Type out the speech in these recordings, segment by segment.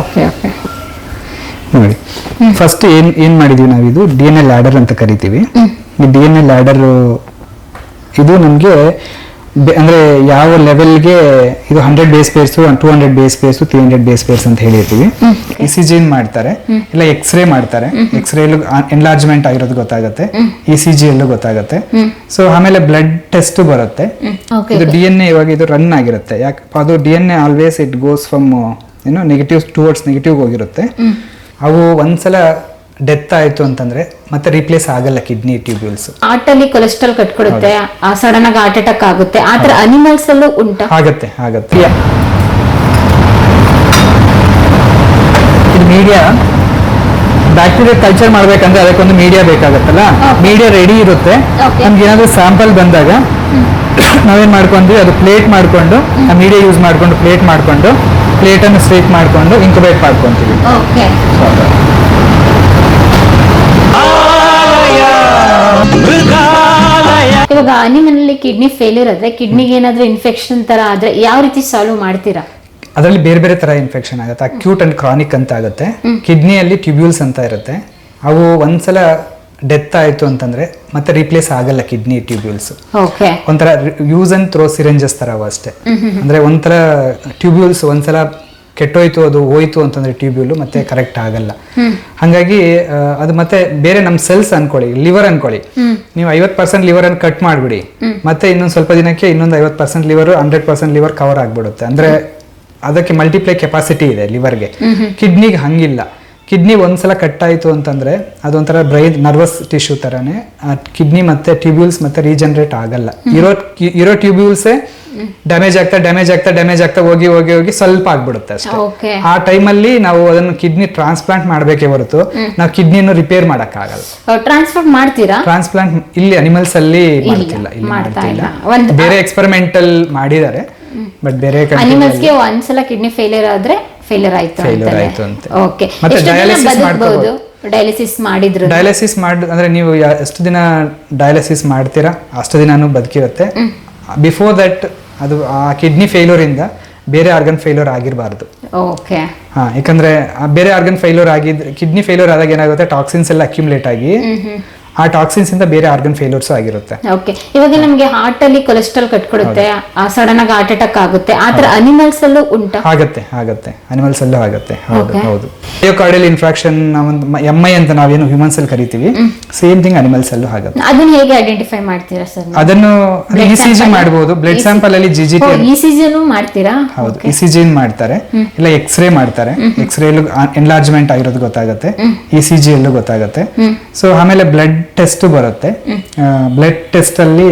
Okay okay ನೋಡಿ. First ಏನ್ ಏನ್ ಮಾಡಿದೀವಿ ನಾವಿದು ಇದು? ಡಿ ಎನ್ ಎಲ್ ಲ್ಯಾಡರ್ ಅಂತ ಕರಿತೀವಿ. ಈ ಡಿ ಎನ್ ಎಲ್ ಲ್ಯಾಡರ್ ಇದು ನಮಗೆ ಅಂದ್ರೆ ಯಾವ ಲೆವೆಲ್ಗೆ ಇದು hundred base pairs two hundred base pairs three hundred base pairs ಅಂತ ಹೇಳಿರ್ತೀವಿ. ಇ ಸಿ ಜಿ ಮಾಡ್ತಾರೆ. ಇಲ್ಲ ಎಕ್ಸ್ರೇ ಮಾಡ್ತಾರೆ. ಎಕ್ಸ್ರೇ ಎನ್ಲಾರ್ಜ್ಮೆಂಟ್ ಆಗಿರೋದು ಗೊತ್ತಾಗುತ್ತೆ. ಇ ಸಿ ಜಿ ಎಲ್ಲೂ ಗೊತ್ತಾಗುತ್ತೆ. ಸೊ ಆಮೇಲೆ ಬ್ಲಡ್ ಟೆಸ್ಟ್ ಬರುತ್ತೆ. ಇದು ಡಿ ಎನ್ ಎ ಇವಾಗ ಇದು ರನ್ ಆಗಿರುತ್ತೆ. ಯಾಕೆ ಅದು D N A always it goes from ಏನೋ ನೆಗೆಟಿವ್ ಟುವರ್ಡ್ಸ್ ನೆಗೆಟಿವ್ ಹೋಗಿರುತ್ತೆ. ಅವು ಒಂದ್ಸಲ ಡೆತ್ ಆಯ್ತು ಅಂತಂದ್ರೆ ಮತ್ತೆ ರೀಪ್ಲೇಸ್ ಆಗಲ್ಲ ಕಿಡ್ನಿ ಟ್ಯೂಬ್ಯೂಲ್ಸ್ ಆಟಲ್ಲಿ ಅಲ್ಲಿ ಕೊಲೆಸ್ಟ್ರಾಲ್ ಕಟ್ಕೊಡುತ್ತೆ ಆ ಸಡನ್ ಆಗಿ ಹಾರ್ಟ್ ಅಟ್ಯಾಕ್ ಆಗುತ್ತೆ. ಆ ಅನಿಮಲ್ಸ್ ಅಲ್ಲೂ ಉಂಟ? ಆಗತ್ತೆ ಆಗತ್ತೆ. ಇದು ಮೀಡಿಯಾ ಬ್ಯಾಕ್ಟೀರಿಯಾ ಕಲ್ಚರ್ ಮಾಡ್ಬೇಕಂದ್ರೆ ಅದಕ್ಕೊಂದು ಮೀಡಿಯಾ ಬೇಕಾಗತ್ತಲ್ಲ? ಮೀಡಿಯಾ ರೆಡಿ ಇರುತ್ತೆ. ನಮ್ಗೆ ಏನಾದ್ರು ಸ್ಯಾಂಪಲ್ ಬಂದಾಗ ನಾವೇನ್ ಮಾಡ್ಕೊಂಡ್ವಿ? ಅದು ಪ್ಲೇಟ್ ಮಾಡ್ಕೊಂಡು ಆ ಮೀಡಿಯಾ ಯೂಸ್ ಮಾಡ್ಕೊಂಡು ಪ್ಲೇಟ್ ಮಾಡ್ಕೊಂಡು ಪ್ಲೇಟ್ ಅನ್ನು ಸ್ಟ್ರೇಟ್ ಮಾಡ್ಕೊಂಡು ಇಂಕ್ಯುಬೇಟ್ ಮಾಡ್ಕೊಂತೀವಿ. ಓಕೆ. ಇವಾಗ ಅನಿಮಲ್ ಅಲ್ಲಿ ಕಿಡ್ನಿ ಫೇಲ್ಯೂರ್ ಆದ್ರೆ ಕಿಡ್ನಿಗೆ ಏನಾದ್ರೂ ಇನ್ಫೆಕ್ಷನ್ ತರ ಆದ್ರೆ ಯಾವ ರೀತಿ ಸಾಲ್ವ್ ಮಾಡ್ತೀರಾ? ಅದರಲ್ಲಿ ಬೇರೆ ಬೇರೆ ತರ ಇನ್ಫೆಕ್ಷನ್ ಆಗುತ್ತೆ. ಅಕ್ಯೂಟ್ ಅಂಡ್ ಕ್ರಾನಿಕ್ ಅಂತ ಆಗುತ್ತೆ. ಕಿಡ್ನಿಯಲ್ಲಿ ಟ್ಯೂಬ್ಯೂಲ್ಸ್ ಅಂತ ಇರುತ್ತೆ. ಅವು ಒಂದ್ಸಲ ಡೆತ್ ಆಯಿತು ಅಂತಂದ್ರೆ ಮತ್ತೆ ರೀಪ್ಲೇಸ್ ಆಗಲ್ಲ ಕಿಡ್ನಿ ಟ್ಯೂಬ್ಯೂಲ್ಸ್ ಒಂಥರ ಯೂಸ್ ಅಂಡ್ ಥ್ರೋ ಸಿರೆಂಜಸ್ ತರ ಅವು ಅಷ್ಟೇ. ಅಂದ್ರೆ ಒಂಥರ ಟ್ಯೂಬ್ಯೂಲ್ಸ್ ಒಂದ್ಸಲ ಕೆಟ್ಟೋಯ್ತು ಅದು ಹೋಯ್ತು ಅಂತಂದ್ರೆ ಟ್ಯೂಬ್ಯೂಲ್ ಮತ್ತೆ ಕರೆಕ್ಟ್ ಆಗಲ್ಲ. ಹಂಗಾಗಿ ಅದು ಮತ್ತೆ ಬೇರೆ ನಮ್ಮ ಸೆಲ್ಸ್ ಅನ್ಕೊಳ್ಳಿ ಲಿವರ್ ಅನ್ಕೊಳ್ಳಿ. ನೀವು ಐವತ್ ಪರ್ಸೆಂಟ್ ಲಿವರ್ ಅನ್ನು ಕಟ್ ಮಾಡ್ಬಿಡಿ. ಮತ್ತೆ ಇನ್ನೊಂದು ಸ್ವಲ್ಪ ದಿನಕ್ಕೆ ಇನ್ನೊಂದು ಐವತ್ percent liver hundred percent liver cover ಆಗ್ಬಿಡುತ್ತೆ. ಅಂದ್ರೆ ಅದಕ್ಕೆ ಮಲ್ಟಿಪ್ಲೈ ಕೆಪಾಸಿಟಿ ಇದೆ ಲಿವರ್ಗೆ ಕಿಡ್ನಿಗೆ ಹಂಗಿಲ್ಲ. ಕಿಡ್ನಿ ಒಂದ್ಸಲ ಕಟ್ ಆಯ್ತು ಅಂತಂದ್ರೆ ಅದೊಂಥರ ಬ್ರೈನ್ ನರ್ವಸ್ ಟಿಶ್ಯೂ ತರಾನೇ ಕಿಡ್ನಿ ಮತ್ತೆ ಟ್ಯೂಬ್ಯೂಲ್ಸ್ ಮತ್ತೆ ರೀಜನ್ರೇಟ್ ಆಗಲ್ಲ. ಇರೋ ಇರೋ ಟ್ಯೂಬ್ಯೂಲ್ಸೇ ಡ್ಯಾಮೇಜ್ ಆಗ್ತಾ ಡ್ಯಾಮೇಜ್ ಆಗ್ತಾ ಡ್ಯಾಮೇಜ್ ಆಗ್ತಾ ಹೋಗಿ ಹೋಗಿ ಹೋಗಿ ಸ್ವಲ್ಪ ಆಗ್ಬಿಡುತ್ತೆ ಅಷ್ಟೇ. ಆ ಟೈಮಲ್ಲಿ ನಾವು ಅದನ್ನು ಕಿಡ್ನಿ ಟ್ರಾನ್ಸ್ಪ್ಲಾಂಟ್ ಮಾಡಬೇಕೇ ಹೊರತು ನಾವು ಕಿಡ್ನಿಯನ್ನು ರಿಪೇರ್ ಆಗಲ್ಲ ಟ್ರಾನ್ಸ್ಪ್ಲಾಂಟ್ ಮಾಡ್ತೀರಾ? ಟ್ರಾನ್ಸ್ಪ್ಲಾಂಟ್ ಇಲ್ಲಿ ಅನಿಮಲ್ಸ್ ಅಲ್ಲಿ ಮಾಡ್ತಿಲ್ಲ ಇಲ್ಲಿ ಮಾಡ್ತಾ ಮಾಡ್ತಿಲ್ಲ. ಬೇರೆ ಎಕ್ಸ್ಪೆರಿಮೆಂಟಲ್ ಮಾಡಿದ್ದಾರೆ ಬಟ್ ಬೇರೆ ಅನಿಮಲ್ಸ್ಗೆ ಒಂದ್ಸಲ ಕಿಡ್ನಿ ಫೇಲಿಯರ್ ಆದ್ರೆ ಫೇಲಿಯರ್ ಆಯ್ತು ಫೇಲ್ಯೂರ್ ಆಯ್ತು ಅಂತ. ಓಕೆ ಮತ್ತೆ ಡಯಾಲಿಸಿಸ್ dialysis ಡಯಾಲಿಸಿಸ್ ಮಾಡಿದ್ರು. ಡಯಾಲಿಸಿಸ್ ಮಾಡ್ ಅಂದ್ರೆ ನೀವು ಎಷ್ಟು ದಿನ ಡಯಾಲಿಸಿಸ್ ಮಾಡ್ತೀರಾ? ಅಷ್ಟು ದಿನಾನು ಬದುಕಿರುತ್ತೆ. ಬಿಫೋರ್ ದಟ್ ಅದು ಆ ಕಿಡ್ನಿ ಫೇಲ್ಯೂರ್ ಇಂದ ಬೇರೆ ಆರ್ಗನ್ ಫೇಲ್ಯೂರ್ ಆಗಿರಬಾರ್ದು. ಓಕೆ ಹಾ ಯಾಕಂದ್ರೆ ಬೇರೆ ಆರ್ಗನ್ ಫೇಲ್ಯೂರ್ ಆಗಿದ್ ಕಿಡ್ನಿ ಫೇಲ್ಯೂರ್ ಆದಾಗ ಏನಾಗುತ್ತೆ? ಟಾಕ್ಸಿನ್ಸ್ ಎಲ್ಲ ಅಕ್ಯುಮುಲೇಟ್ ಆಗಿ ಆ ಟಾಕ್ಸಿನ್ಸ್ ಇಂದ ಬೇರೆ ಆರ್ಗನ್ ಫೇಲ್ಯೂರ್ಸ್ ಆಗಿರುತ್ತೆ. ಓಕೆ ಇವಾಗ ನಮಗೆ ಹಾರ್ಟ್ ಅಲ್ಲಿ ಕೊಲೆಸ್ಟ್ರಾಲ್ ಕಟ್ಕೊಡುತ್ತೆ ಆ ಸಡನ್ ಆಗಿ ಹಾರ್ಟ್ ಅಟ್ಯಾಕ್ ಆಗುತ್ತೆ. ಆತರ ತರ ಅನಿಮಲ್ಸ್ ಅಲ್ಲೂ ಉಂಟಾ? ಆಗುತ್ತೆ ಆಗುತ್ತೆ. ಅನಿಮಲ್ಸ್ ಅಲ್ಲೂ ಆಗತ್ತೆ. ಹೌದು. ಹೌದು. ಕಾರ್ಡಿಯಲ್ ಇನ್ಫ್ರಾಕ್ಷನ್ ಎಂ ಐ ಅಂತ ನಾವೇನು ಹ್ಯೂಮನ್ಸ್ ಅಲ್ಲಿ ಕರಿತೀವಿ. ಸೇಮ್ ಥಿಂಗ್ ಅನಿಮಲ್ಸ್ ಅಲ್ಲೂ ಆಗುತ್ತೆ. ಅದನ್ನ ಹೇಗೆ ಐಡೆಂಟಿಫೈ ಮಾಡ್ತೀರಾ ಸರ್ ಅದನ್ನು ಇಸಿಜಿ? ಮಾಡಬಹುದು ಬ್ಲಡ್ ಸ್ಯಾಂಪಲ್ ಅಲ್ಲಿ G G T E C ಜಿನು ಮಾಡ್ತೀರಾ? ಹೌದು. ಇಸಿಜಿ ಸಿ ಮಾಡ್ತಾರೆ. ಇಲ್ಲ ಎಕ್ಸ್ರೇ ಮಾಡ್ತಾರೆ. ಎಕ್ಸ್ರೇ ಎನ್ಲಾರ್ಜ್ಮೆಂಟ್ ಆಗಿರೋದು ಗೊತ್ತಾಗುತ್ತೆ. ಇಸಿಜಿ ಎಲ್ಲೂ ಗೊತ್ತಾಗುತ್ತೆ. ಸೊ ಆಮೇಲೆ ಬ್ಲಡ್ ಟೆಸ್ಟ್ ಬರುತ್ತೆ. ಬ್ಲಡ್ ಟೆಸ್ಟ್ ಅಲ್ಲಿ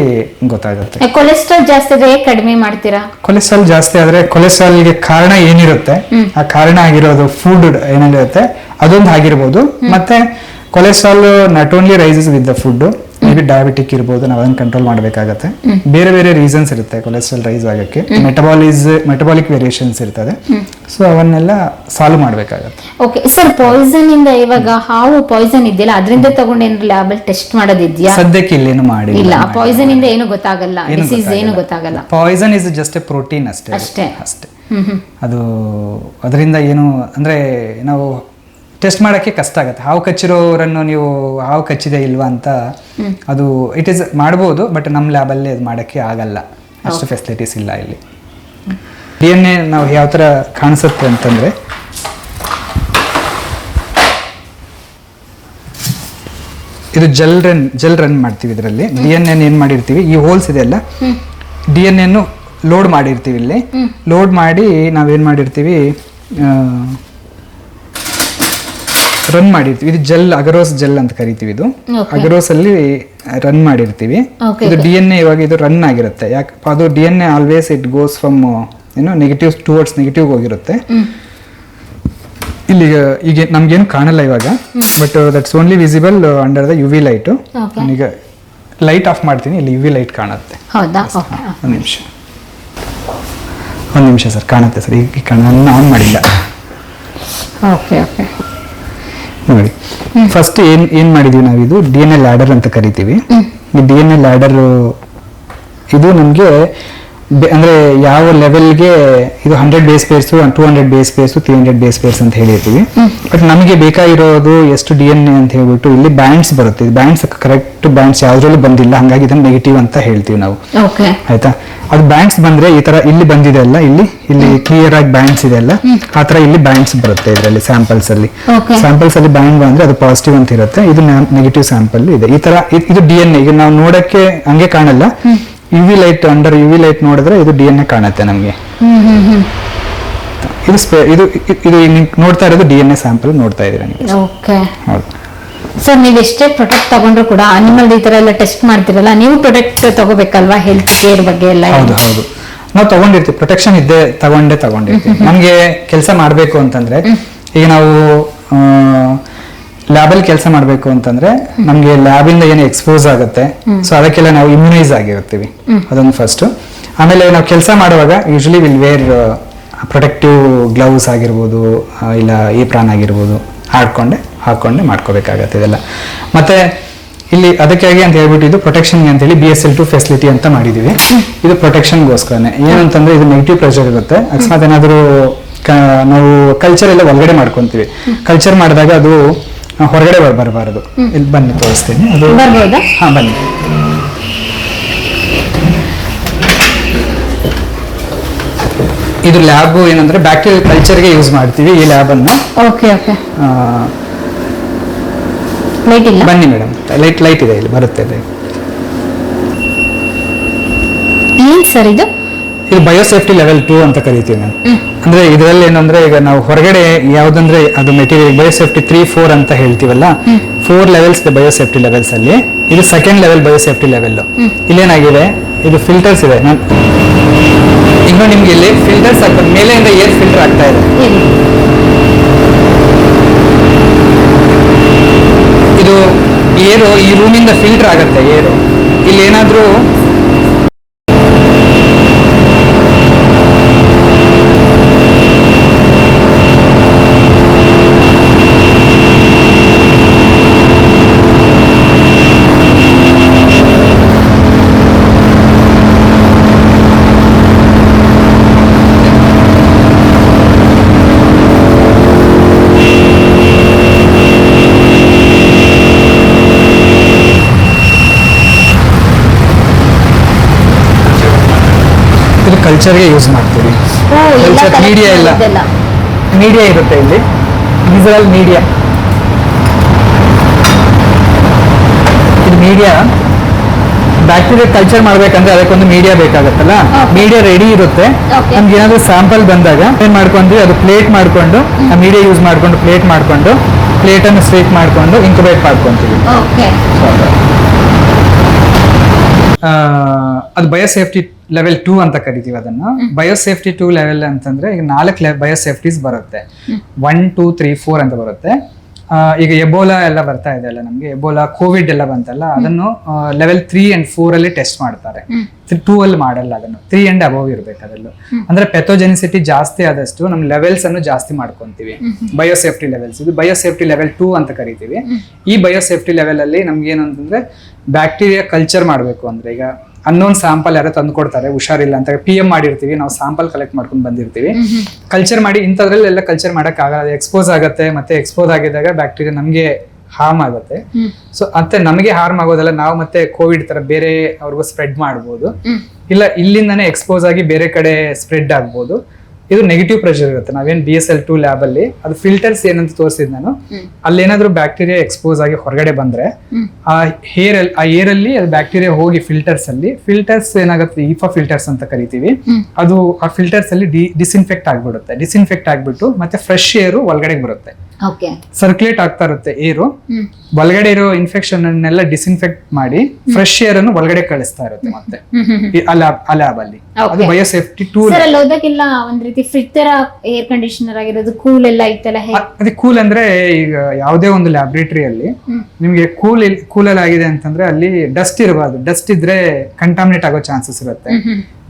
ಗೊತ್ತಾಗುತ್ತೆ. ಕೊಲೆಸ್ಟ್ರಾಲ್ ಜಾಸ್ತಿ ಆದ್ರೆ ಕಡಿಮೆ ಮಾಡ್ತೀರಾ? ಕೊಲೆಸ್ಟ್ರಾಲ್ ಜಾಸ್ತಿ ಆದ್ರೆ ಕೊಲೆಸ್ಟ್ರಾಲ್ಗೆ ಕಾರಣ ಏನಿರುತ್ತೆ? ಆ ಕಾರಣ ಆಗಿರೋದು ಫುಡ್ ಏನಿರುತ್ತೆ? ಅದೊಂದು ಆಗಿರ್ಬೋದು. ಮತ್ತೆ cholesterol not only rises with the food be diabetic ಇರ್ಬೋದು ನಾವು ಅದನ್ನ ಕಂಟ್ರೋಲ್ ಮಾಡಬೇಕಾಗತ್ತೆ. ಬೇರೆ ಬೇರೆ ರೀಸನ್ಸ್ ಇರುತ್ತೆ ಕೊಲೆಸ್ಟ್ರಾಲ್ ರೈಸ್ ಆಗಕ್ಕೆ. ಮೆಟಬಾಲಿಸ್ ಮೆಟಬಾಲಿಕ್ ವೇರಿಯೇಷನ್ಸ್ ಇರ್ತದೆ. ಸೊ ಅವನ್ನೆಲ್ಲ ಸಾಲ್ವ್ ಮಾಡಬೇಕಾಗತ್ತೆ. ಓಕೆ ಸರ್ ಪಾಯ್ಸನ್ ಇಂದ ಇವಾಗ ಹಾವು ಪಾಯ್ಸನ್ ಇದೆಯಲ್ಲ ಅದರಿಂದ ತಗೊಂಡು ಏನಾದ್ರು ಲ್ಯಾಬ್ ಅಲ್ಲಿ ಟೆಸ್ಟ್ ಮಾಡೋದಿದ್ಯಾ? ಸದ್ಯಕ್ಕೆ ಇಲ್ಲೇನು ಮಾಡಿ ಇಲ್ಲ ಪಾಯ್ಸನ್ ಇಂದ ಏನು ಗೊತ್ತಾಗಲ್ಲ ಡಿಸೀಸ್ ಏನು ಗೊತ್ತಾಗಲ್ಲ. Poison is just a protein ಅಷ್ಟೇ. ಅಷ್ಟೇ. ಅದು ಅದರಿಂದ ಏನು ಅಂದ್ರೆ ನಾವು ಟೆಸ್ಟ್ ಮಾಡೋಕ್ಕೆ ಕಷ್ಟ ಆಗುತ್ತೆ. ಹಾವು ಕಚ್ಚಿರೋರನ್ನು ನೀವು ಹಾವು ಕಚ್ಚಿದೆ ಇಲ್ವಾ ಅಂತ ಅದು ಇಟ್ ಈಸ್ ಮಾಡ್ಬೋದು ಬಟ್ ನಮ್ಮ ಲ್ಯಾಬಲ್ಲಿ ಅದು ಮಾಡೋಕ್ಕೆ ಆಗಲ್ಲ. ಅಷ್ಟು ಫೆಸಿಲಿಟೀಸ್ ಇಲ್ಲ ಇಲ್ಲಿ. ಡಿ ಎನ್ ಎ ನಾವು ಯಾವ ಥರ ಕಾಣಿಸುತ್ತೆ ಅಂತಂದರೆ ಇದು ಜೆಲ್ ರನ್ ಜೆಲ್ ರನ್ ಮಾಡ್ತೀವಿ ಇದರಲ್ಲಿ. ಡಿ ಎನ್ ಎನ್ ಏನು ಮಾಡಿರ್ತೀವಿ? ಈ ಹೋಲ್ಸ್ ಇದೆಯಲ್ಲ ಡಿ ಎನ್ ಎನ್ನು ಲೋಡ್ ಮಾಡಿರ್ತೀವಿ ಇಲ್ಲಿ. ಲೋಡ್ ಮಾಡಿ ನಾವೇನು ಮಾಡಿರ್ತೀವಿ ರನ್ ಮಾಡಿರ್ತೀವಿ. ಇದು ಜೆಲ್ ಅಗರೋಸ್ ಜೆಲ್ ಅಂತ ಕರಿತೀವಿ ಇದು. ಅಗರೋಸ್ ಅಲ್ಲಿ ರನ್ ಮಾಡಿರ್ತೀವಿ. ಇದು ಡಿ ಎನ್ ಎ ಇವಾಗ ಇದು ರನ್ ಆಗಿರುತ್ತೆ. ಯಾಕೆ ಅದು D N A always it goes from ಏನು ನೆಗೆಟಿವ್ ಟುವರ್ಡ್ಸ್ ನೆಗೆಟಿವ್ ಹೋಗಿರುತ್ತೆ. ಇಲ್ಲಿ ಈಗ ನಮ್ಗೇನು ಕಾಣಲ್ಲ ಇವಾಗ. But that's only visible under the U V light ಈಗ ಲೈಟ್ ಆಫ್ ಮಾಡ್ತೀನಿ. ಇಲ್ಲಿ ಯು ವಿ ಲೈಟ್ ಕಾಣುತ್ತೆ. ಒಂದು ನಿಮಿಷ. ಒಂದು ನಿಮಿಷ ಸರ್ ಕಾಣುತ್ತೆ ಸರ್. ಈಗ ಕಾಣ ಆನ್ ಮಾಡಿಲ್ಲ. ಓಕೆ ಓಕೆ ನೋಡಿ. ಫಸ್ಟ್ ಏನ್ ಏನ್ ಮಾಡಿದೀವಿ ನಾವು ಇದು? ಡಿ ಎನ್ ಎಲ್ ಆರ್ಡರ್ ಅಂತ ಕರಿತೀವಿ. ಈ ಡಿ ಎನ್ ಎಲ್ ಆರ್ಡರ್ ಇದು ನಮಗೆ ಅಂದ್ರೆ ಯಾವ ಲೆವೆಲ್ಗೆ ಇದು hundred base pairs two hundred base pairs three hundred base pairs ಅಂತ ಹೇಳಿರ್ತೀವಿ. ಬಟ್ ನಮಗೆ ಬೇಕಾಗಿರೋದು ಎಷ್ಟು ಡಿ ಎನ್ ಎ ಅಂತ ಹೇಳ್ಬಿಟ್ಟು ಇಲ್ಲಿ ಬ್ಯಾಂಡ್ಸ್ ಬರುತ್ತೆ. ಬ್ಯಾಂಡ್ಸ್ ಕರೆಕ್ಟ್ ಬ್ಯಾಂಡ್ಸ್ ಯಾವ್ದ್ರಲ್ಲೂ ಬಂದಿಲ್ಲ. ಹಂಗಾಗಿ ಇದನ್ನ ನೆಗೆಟಿವ್ ಅಂತ ಹೇಳ್ತೀವಿ ನಾವು. ಆಯ್ತಾ? ಅದು ಬ್ಯಾಂಡ್ಸ್ ಬಂದ್ರೆ ಈ ತರ ಇಲ್ಲಿ ಬಂದಿದೆ ಅಲ್ಲ? ಇಲ್ಲಿ ಇಲ್ಲಿ ಕ್ಲಿಯರ್ ಆಗಿ ಬ್ಯಾಂಡ್ಸ್ ಇದೆ ಅಲ್ಲ? ಆ ತರ ಇಲ್ಲಿ ಬ್ಯಾಂಡ್ಸ್ ಬರುತ್ತೆ ಇದರಲ್ಲಿ ಸ್ಯಾಂಪಲ್ಸ್ ಅಲ್ಲಿ. ಸ್ಯಾಂಪಲ್ಸ್ ಅಲ್ಲಿ ಬ್ಯಾಂಡ್ ಬಂದ್ರೆ ಅದು ಪಾಸಿಟಿವ್ ಅಂತ ಇರುತ್ತೆ. ಇದು ನೆಗೆಟಿವ್ ಸ್ಯಾಂಪಲ್ ಇದೆ. ಈ ತರ ಇದು ಡಿ ಎನ್ ಎ ಈಗ ನಾವು ನೋಡಕ್ಕೆ ಹಂಗೆ ಕಾಣಲ್ಲ. U V light under U V light ನೋಡಿದ್ರೆ ಇದು ಡಿ ಎನ್ ಎ ಕಾಣುತ್ತೆ ನಮಗೆ. ಇದು ಸ್ಪೆ- ಇದು ಇದು ನೀವು ನೋಡ್ತಾ ಇರೋದು ಡಿ ಎನ್ ಎ ಸ್ಯಾಂಪಲ್ ನೋಡ್ತಾ ಇದ್ದೀರಾ ನೀವು? ಓಕೆ ಹೌದು. ಸರ್ ನೀವು ಎಷ್ಟೇ ಪ್ರೊಡಕ್ಟ್ ತಗೊಂಡ್ರು ಕೂಡ ಅನಿಮಲ್ ಈ ತರ ಎಲ್ಲ ಟೆಸ್ಟ್ ಮಾಡ್ತಿರಲ್ಲ ನೀವು ಪ್ರೊಡಕ್ಟ್ ತಗೋಬೇಕಲ್ವಾ ಹೆಲ್ತ್ ಕೇರ್ ಬಗ್ಗೆ ಎಲ್ಲ? ಹೌದು ಹೌದು. ನಾವು ತಗೊಂಡಿರ್ತೀವಿ ಪ್ರೊಟೆಕ್ಷನ್ ಇದ್ದೆ ತಗೊಂಡೇ ತಗೊಂಡಿರ್ತೀವಿ. ನಮಗೆ ಕೆಲಸ ಮಾಡಬೇಕು ಅಂತಂದ್ರೆ ಈಗ ನಾವು ಲ್ಯಾಬಲ್ಲಿ ಕೆಲಸ ಮಾಡಬೇಕು ಅಂತಂದ್ರೆ ನಮಗೆ ಲ್ಯಾಬ್ ಇಂದ ಏನು ಎಕ್ಸ್ಪೋಸ್ ಆಗುತ್ತೆ. ಸೊ ಅದಕ್ಕೆಲ್ಲ ನಾವು ಇಮ್ಯುನೈಸ್ ಆಗಿರ್ತೀವಿ. ಅದೊಂದು ಫಸ್ಟ್ ಆಮೇಲೆ ನಾವು ಕೆಲಸ ಮಾಡುವಾಗ usually will wear protective gloves ಆಗಿರ್ಬೋದು ಇಲ್ಲ ಏಪ್ರಾನ್ ಆಗಿರ್ಬೋದು ಹಾಡ್ಕೊಂಡೆ ಹಾಕೊಂಡೆ ಮಾಡ್ಕೋಬೇಕಾಗತ್ತೆ ಇದೆಲ್ಲ. ಮತ್ತೆ ಇಲ್ಲಿ ಅದಕ್ಕಾಗಿ ಅಂತ ಹೇಳ್ಬಿಟ್ಟು ಇದು ಪ್ರೊಟೆಕ್ಷನ್ಗೆ ಅಂತ ಹೇಳಿ B S L two facility ಅಂತ ಮಾಡಿದೀವಿ. ಇದು ಪ್ರೊಟೆಕ್ಷನ್ಗೋಸ್ಕರನೇ ಏನಂತಂದ್ರೆ ಇದು ನೆಗೆಟಿವ್ ಪ್ರೆಷರ್ ಇರುತ್ತೆ. ಅಕಸ್ಮಾತ್ ಏನಾದರೂ ನಾವು ಕಲ್ಚರ್ ಎಲ್ಲ ಒಳಗಡೆ ಮಾಡ್ಕೊಂತೀವಿ. ಕಲ್ಚರ್ ಮಾಡಿದಾಗ ಅದು ಹೊರಗಡೆ ಬರ್- ಬರಬಾರದು. ಇಲ್ಲಿ ಬನ್ನಿ ತೋರಿಸ್ತೀನಿ. ಅದು ಬರ್ಬೋದಾ? ಹಾ ಬನ್ನಿ. ಇದು ಲ್ಯಾಬ್ ಏನಂದ್ರೆ ಬ್ಯಾಕ್ಟೀರಿಯಲ್ ಕಲ್ಚರ್ಗೆ ಯೂಸ್ ಮಾಡ್ತೀವಿ ಈ ಲ್ಯಾಬ್ ಅನ್ನು ಓಕೆ ಓಕೆ ಲೈಟ್ ಇಲ್ಲ? ಬನ್ನಿ ಮೇಡಮ್. ಲೈಟ್ ಲೈಟ್ ಇದೆ ಇಲ್ಲಿ ಬರುತ್ತೆ. ಏನ್ ಸರ್ ಇದು? ಇದು ಬಯೋಸೇಫ್ಟಿ ಲೆವೆಲ್ ಟೂ ಅಂತ ಕರಿತೀವಿ ನಾನು ಅಂದ್ರೆ ಇದರಲ್ಲಿ ಏನಂದ್ರೆ ಈಗ ನಾವು ಹೊರಗಡೆ ಯಾವ್ದಂದ್ರೆ ಅದು ಮೆಟೀರಿಯಲ್ ಬಯೋಸೇಫ್ಟಿ ತ್ರೀ ಫೋರ್ ಅಂತ ಹೇಳ್ತೀವಲ್ಲ ಫೋರ್ ಲೆವೆಲ್ಸ್ ಇದೆ ಬಯೋಸೇಫ್ಟಿ ಲೆವೆಲ್ಸ್ ಅಲ್ಲಿ. ಇದು ಸೆಕೆಂಡ್ ಲೆವೆಲ್ ಬಯೋಸೇಫ್ಟಿ ಲೆವೆಲ್ ಇಲ್ಲೇನಾಗಿದೆ? ಇದು ಫಿಲ್ಟರ್ಸ್ ಇದೆ. ನಾನು ಈಗ ನಿಮ್ಗೆ ಇಲ್ಲಿ ಫಿಲ್ಟರ್ಸ್ ಹಾಕೋದು ಮೇಲೆಯಿಂದ ಏರ್ ಫಿಲ್ಟರ್ ಆಗ್ತಾ ಇದೆ. ಇದು ಏರು ಈ ರೂಮಿಂದ ಫಿಲ್ಟರ್ ಆಗುತ್ತೆ ಏರು ಇಲ್ಲಿ ಏನಾದ್ರೂ ಇದು ಕಲ್ಚರ್ಗೆ ಯೂಸ್ ಮಾಡ್ತೀವಿ. ಮೀಡಿಯಾ ಇಲ್ಲ. ಮೀಡಿಯಾ ಇರುತ್ತೆ ಇಲ್ಲಿ. ವಿಸರಲ್ ಮೀಡಿಯಾ ಇದು ಮೀಡಿಯಾ ಬ್ಯಾಕ್ಟೀರಿಯಾ ಕಲ್ಚರ್ ಮಾಡ್ಬೇಕಂದ್ರೆ ಅದಕ್ಕೊಂದು ಮೀಡಿಯಾ ಬೇಕಾಗತ್ತಲ್ಲ? ಮೀಡಿಯಾ ರೆಡಿ ಇರುತ್ತೆ. ನಮ್ಗೆ ಏನಾದ್ರು ಸ್ಯಾಂಪಲ್ ಬಂದಾಗ ಏನ್ ಮಾಡ್ಕೊಂಡ್ವಿ ಅದು ಪ್ಲೇಟ್ ಮಾಡ್ಕೊಂಡು ಆ ಮೀಡಿಯಾ ಯೂಸ್ ಮಾಡ್ಕೊಂಡು ಪ್ಲೇಟ್ ಮಾಡ್ಕೊಂಡು ಪ್ಲೇಟ್ ಅನ್ನು ಸ್ಟ್ರೇಟ್ ಮಾಡ್ಕೊಂಡು ಇನ್ಕ್ಯುಬೇಟ್ ಮಾಡ್ಕೊಂತೀವಿ. ಅದು ಬಯೋಸೇಫ್ಟಿ ಲೆವೆಲ್ ಟೂ ಅಂತ ಕರಿತೀವಿ ಬಯೋ ಬಯೋಸೇಫ್ಟಿ ಟೂ ಲೆವೆಲ್ ಅಂತಂದ್ರೆ ಈಗ ನಾಲ್ಕು ಬಯೋಸೇಫ್ಟೀಸ್ ಬರುತ್ತೆ. ಒನ್ ಟೂ ತ್ರೀ ಫೋರ್ ಅಂತ ಬರುತ್ತೆ. ಈಗ ಎಬೋಲಾ ಎಲ್ಲ ಬರ್ತಾ ಇದೆ ಅಲ್ಲ ನಮಗೆ. ಎಬೋಲಾ ಕೋವಿಡ್ ಎಲ್ಲ ಬಂತಲ್ಲ ಅದನ್ನು ಲೆವೆಲ್ ತ್ರೀ ಅಂಡ್ ಫೋರ್ ಅಲ್ಲಿ ಟೆಸ್ಟ್ ಮಾಡ್ತಾರೆ. ಟೂ ಅಲ್ಲಿ ಮಾಡಲ್ಲ ಅದನ್ನು. ತ್ರೀ ಅಂಡ್ ಅಬೋವ್ ಇರ್ಬೇಕು ಅದರಲ್ಲೂ ಅಂದ್ರೆ ಪೆಥೋಜೆನಿಸಿಟಿ ಜಾಸ್ತಿ ಆದಷ್ಟು ನಮ್ಮ ಲೆವೆಲ್ಸ್ ಅನ್ನು ಜಾಸ್ತಿ ಮಾಡ್ಕೊಂತೀವಿ. ಬಯೋಸೇಫ್ಟಿ ಲೆವೆಲ್ಸ್ ಇದು ಬಯೋಸೇಫ್ಟಿ ಲೆವೆಲ್ ಟೂ ಅಂತ ಕರಿತೀವಿ. ಈ ಬಯೋಸೇಫ್ಟಿ ಲೆವೆಲ್ ಅಲ್ಲಿ ನಮ್ಗೆ ಏನಂತಂದ್ರೆ ಬ್ಯಾಕ್ಟೀರಿಯಾ ಕಲ್ಚರ್ ಮಾಡಬೇಕು ಅಂದ್ರೆ ಈಗ ಅನ್ನೋನ್ ಸ್ಯಾಂಪಲ್ ಯಾರೋ ತಂದು ಕೊಡ್ತಾರೆ ಹುಷಾರಿಲ್ಲ ಅಂತ ಪಿ ಎಂ ಮಾಡಿರ್ತೀವಿ ನಾವು ಸ್ಯಾಂಪಲ್ ಕಲೆಕ್ಟ್ ಮಾಡ್ಕೊಂಡು ಬಂದಿರ್ತೀವಿ. ಕಲ್ಚರ್ ಮಾಡಿ ಇಂಥದ್ರಲ್ಲಿ ಎಲ್ಲ ಕಲ್ಚರ್ ಮಾಡಕ್ ಆಗಲ್ಲ ಎಕ್ಸ್ಪೋಸ್ ಆಗುತ್ತೆ ಮತ್ತೆ ಎಕ್ಸ್ಪೋಸ್ ಆಗಿದ್ದಾಗ ಬ್ಯಾಕ್ಟೀರಿಯಾ ನಮಗೆ ಹಾರ್ಮ್ ಆಗುತ್ತೆ. ಸೊ ಮತ್ತೆ ನಮಗೆ ಹಾರ್ಮ್ ಆಗೋದಲ್ಲ ನಾವು ಮತ್ತೆ ಕೋವಿಡ್ ತರ ಬೇರೆ ಅವ್ರಿಗೂ ಸ್ಪ್ರೆಡ್ ಮಾಡ್ಬೋದು. ಇಲ್ಲ ಇಲ್ಲಿಂದಾನೇ ಎಕ್ಸ್ಪೋಸ್ ಆಗಿ ಬೇರೆ ಕಡೆ ಸ್ಪ್ರೆಡ್ ಆಗ್ಬೋದು. ಇದು ನೆಗೆಟಿವ್ ಪ್ರೆಷರ್ ಇರುತ್ತೆ. ನಾವೇನ್ B S L two lab ಅಲ್ಲಿ ಅದು ಫಿಲ್ಟರ್ಸ್ ಏನಂತ ತೋರಿಸಿದ್ ನಾನು. ಅಲ್ಲೇನಾದ್ರೂ ಬ್ಯಾಕ್ಟೀರಿಯಾ ಎಕ್ಸ್ಪೋಸ್ ಆಗಿ ಹೊರಗಡೆ ಬಂದ್ರೆ ಆ ಹೇರ್ ಆ ಏರ್ ಅಲ್ಲಿ ಅದು ಬ್ಯಾಕ್ಟೀರಿಯಾ ಹೋಗಿ ಫಿಲ್ಟರ್ಸ್ ಅಲ್ಲಿ ಫಿಲ್ಟರ್ಸ್ ಏನಾಗುತ್ತೆ? ಈಫಾ ಫಿಲ್ಟರ್ಸ್ ಅಂತ ಕರಿತೀವಿ. ಅದು ಆ ಫಿಲ್ಟರ್ಸ್ ಅಲ್ಲಿ ಡಿಸ್ಇನ್ಫೆಕ್ಟ್ ಆಗ್ಬಿಡುತ್ತೆ. ಡಿಸ್ಇನ್ಫೆಕ್ಟ್ ಆಗ್ಬಿಟ್ಟು ಮತ್ತೆ ಫ್ರೆಶ್ ಏರು ಒಳಗಡೆ ಬರುತ್ತೆ. ಸರ್ಕ್ಯುಲೇಟ್ ಆಗ್ತಾ ಇರುತ್ತೆ ಏರು. ಒಳಗಡೆ ಇರೋ ಇನ್ಫೆಕ್ಷನ್ ಅನ್ನೆಲ್ಲ ಡಿಸ್ಇನ್ಫೆಕ್ಟ್ ಮಾಡಿ ಫ್ರೆಶ್ ಏರ್ ಅನ್ನು ಒಳಗಡೆ ಕಳಿಸ್ತಾ ಇರುತ್ತೆ ಮತ್ತೆ. ಆ ಲ್ಯಾಬ್ ಅಲ್ಲಿ. ಅದು ಬಯೋಸೇಫ್ಟಿ ಟೂಲ್ ಅಲ್ಲಿ ಹೋದಾಗೆಲ್ಲ ಒಂದ್ ರೀತಿ ಫ್ರಿಜ್ ತರ ಏರ್ ಕಂಡೀಷನರ್ ಆಗಿರೋದು ಕೂಲ್ ಎಲ್ಲ ಇತ್ತಲ್ಲ ಅದೇ ಕೂಲ್ ಅಂದ್ರೆ ಈಗ ಯಾವುದೇ ಒಂದು ಲ್ಯಾಬ್ರೇಟರಿ ಅಲ್ಲಿ ನಿಮ್ಗೆ ಕೂಲ್ ಕೂಲಲ್ಲಿ ಆಗಿದೆ ಅಂತಂದ್ರೆ ಅಲ್ಲಿ ಡಸ್ಟ್ ಇರಬಾರ್ದು ಡಸ್ಟ್ ಇದ್ರೆ ಕಂಟಾಮಿನೇಟ್ ಆಗೋ ಚಾನ್ಸಸ್ ಇರುತ್ತೆ.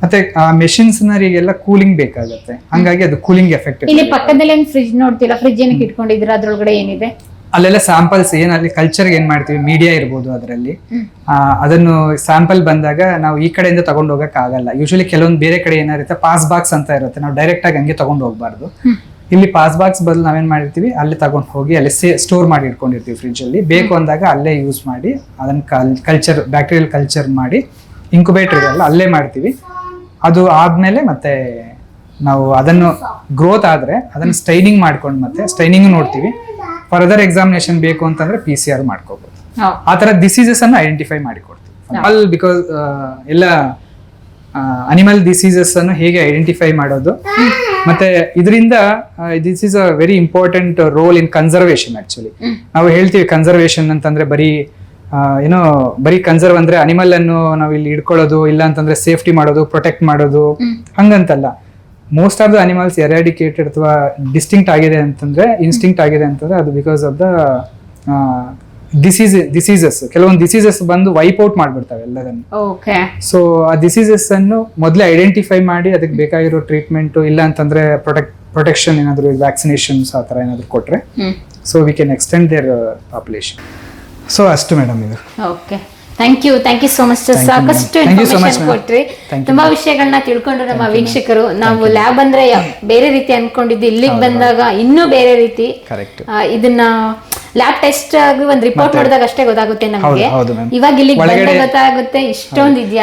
ಮತ್ತೆ ಆ ಮೆಷಿನ್ಸ್ನರಿಗೆಲ್ಲ ಕೂಲಿಂಗ್ ಬೇಕಾಗುತ್ತೆ. ಹಂಗಾಗಿ ಅದು ಕೂಲಿಂಗ್ ಎಫೆಕ್ಟ್ ಇಲ್ಲಿ ಪಕ್ಕದಲ್ಲಿ ಒಂದು ಫ್ರಿಜ್ ನೋಡ್ತಿಲ್ಲ ಫ್ರಿಜ್ ಏನಕ್ಕೆ ಇಟ್ಕೊಂಡಿದ್ರ ಅದ್ರೊಳಗಡೆ ಏನಿದೆ? ಅಲ್ಲೆಲ್ಲ ಸ್ಯಾಂಪಲ್ಸ್ ಏನಲ್ಲಿ ಕಲ್ಚರ್ ಏನ್ ಮಾಡ್ತೀವಿ? ಮೀಡಿಯಾ ಇರ್ಬೋದು ಅದರಲ್ಲಿ. ಅದನ್ನು ಸ್ಯಾಂಪಲ್ ಬಂದಾಗ ನಾವು ಈ ಕಡೆಯಿಂದ ತಗೊಂಡು ಹೋಗಕ್ ಆಗಲ್ಲ. ಯೂಶಲಿ ಕೆಲವೊಂದು ಬೇರೆ ಕಡೆ ಏನಾರುತ್ತೆ ಪಾಸ್ ಬಾಕ್ಸ್ ಅಂತ ಇರುತ್ತೆ. ನಾವು ಡೈರೆಕ್ಟ್ ಆಗಿ ಹಂಗೆ ತಗೊಂಡು ಹೋಗ್ಬಾರ್ದು. ಇಲ್ಲಿ ಪಾಸ್ ಬಾಕ್ಸ್ ಬದಲು ನಾವೇನ್ ಮಾಡಿರ್ತೀವಿ? ಅಲ್ಲಿ ತಗೊಂಡು ಹೋಗಿ ಅಲ್ಲಿ ಸ್ಟೋರ್ ಮಾಡಿ ಇಟ್ಕೊಂಡಿರ್ತೀವಿ ಫ್ರಿಜ್ ಅಲ್ಲಿ. ಬೇಕು ಅಂದಾಗ ಅಲ್ಲೇ ಯೂಸ್ ಮಾಡಿ ಅದನ್ನ ಕಲ್ಚರ್ ಬ್ಯಾಕ್ಟೀರಿಯಲ್ ಕಲ್ಚರ್ ಮಾಡಿ ಇನ್ಕುಬೇಟರ್ ಅಲ್ಲೇ ಮಾಡ್ತೀವಿ. ಅದು ಆದ್ಮೇಲೆ ಮತ್ತೆ ನಾವು ಅದನ್ನು ಗ್ರೋತ್ ಆದ್ರೆ ಅದನ್ನ ಸ್ಟೈನಿಂಗ್ ಮಾಡ್ಕೊಂಡು ಮತ್ತೆ ಸ್ಟೈನಿಂಗ್ ನೋಡ್ತೀವಿ. ಫರ್ದರ್ ಎಕ್ಸಾಮಿನೇಷನ್ ಬೇಕು ಅಂತಂದ್ರೆ ಪಿ ಸಿ ಆರ್ ಮಾಡ್ಕೋಬಹುದು ಆ ಡಿಸೀಸಸ್ ಅನ್ನು ಐಡೆಂಟಿಫೈ ಮಾಡಿಕೊಡ್ತೀವಿ ಅಲ್ಲಿ ಬಿಕಾಸ್ ಎಲ್ಲ ಅನಿಮಲ್ ಡಿಸೀಸಸ್ ಅನ್ನು ಹೇಗೆ ಐಡೆಂಟಿಫೈ ಮಾಡೋದು. ಮತ್ತೆ ಇದರಿಂದ this is a very important role in conservation actually ನಾವು ಹೇಳ್ತೀವಿ ಕನ್ಸರ್ವೇಷನ್ ಅಂತಂದ್ರೆ ಬರೀ ಏನೋ ಬರೀ ಕನ್ಸರ್ವ್ ಅಂದ್ರೆ ಅನಿಮಲ್ ಅನ್ನು ನಾವು ಇಲ್ಲಿ ಇಡ್ಕೊಳ್ಳೋದು ಇಲ್ಲ ಅಂತಂದ್ರೆ ಸೇಫ್ಟಿ ಮಾಡೋದು ಪ್ರೊಟೆಕ್ಟ್ ಮಾಡೋದು ಹಂಗಂತಲ್ಲ. Most of the animals eradicated ಅಥವಾ ಡಿಸ್ಟಿಂಕ್ಟ್ ಆಗಿದೆ ಅಂತಂದ್ರೆ ಇನ್ಸ್ಟಿಂಕ್ಟ್ ಆಗಿದೆ ಅಂತಂದ್ರೆ ಅದು because of the disease diseases ಕೆಲವೊಂದು ಡಿಸೀಸಸ್ ಬಂದು ವೈಪ್ ಔಟ್ ಮಾಡ್ಬಿಡ್ತಾವೆ ಎಲ್ಲದನ್ನು ಓಕೆ ಸೊ ಆ ಡಿಸೀಸಸ್ ಅನ್ನು ಮೊದಲೇ ಐಡೆಂಟಿಫೈ ಮಾಡಿ ಅದಕ್ಕೆ ಬೇಕಾಗಿರೋ ಟ್ರೀಟ್ಮೆಂಟ್ ಇಲ್ಲ ಅಂತಂದ್ರೆ ಪ್ರೊಟೆಕ್ಟ್ ಪ್ರೊಟೆಕ್ಷನ್ ಏನಾದರೂ ವ್ಯಾಕ್ಸಿನೇಷನ್ಸ್ ಆ ಥರ ಏನಾದರೂ ಕೊಟ್ರೆ. ಹ್ಮ್. So we can extend their population so ಅಷ್ಟು ಮೇಡಮ್ ಇದು. Okay thank you thank you so much sir you, ಸಾಕಷ್ಟು ma'am. Thank you so much, information ಕೊಟ್ಟ್ರಿ ಕೊಟ್ರಿ. Thank you, ತುಂಬಾ ವಿಷಯಗಳನ್ನ ತಿಳ್ಕೊಂಡು ನಮ್ಮ ವೀಕ್ಷಕರು ನಾವು ಲ್ಯಾಬ್ ಅಂದ್ರೆ ಬೇರೆ ರೀತಿ ಅನ್ಕೊಂಡಿದ್ದು ಇಲ್ಲಿಗೆ ಬಂದಾಗ ಇನ್ನೂ ಬೇರೆ ರೀತಿ. ಆ, ಇದನ್ನ ಲ್ಯಾಬ್ ಟೆಸ್ಟ್ ಆಗಿ ಒಂದ್ ರಿಪೋರ್ಟ್ ನೋಡಿದಾಗ ಅಷ್ಟೇ ಗೊತ್ತಾಗುತ್ತೆ ನಮಗೆ. ಹೌದು, ಹೌದು, ma'am. ಇವಾಗ ಇಲ್ಲಿಗೆ ಬಂದಾಗ ಒಳಗಡೆ- ಗೊತ್ತಾಗುತ್ತೆ ಇಷ್ಟೊಂದು ಇದೆಯಾ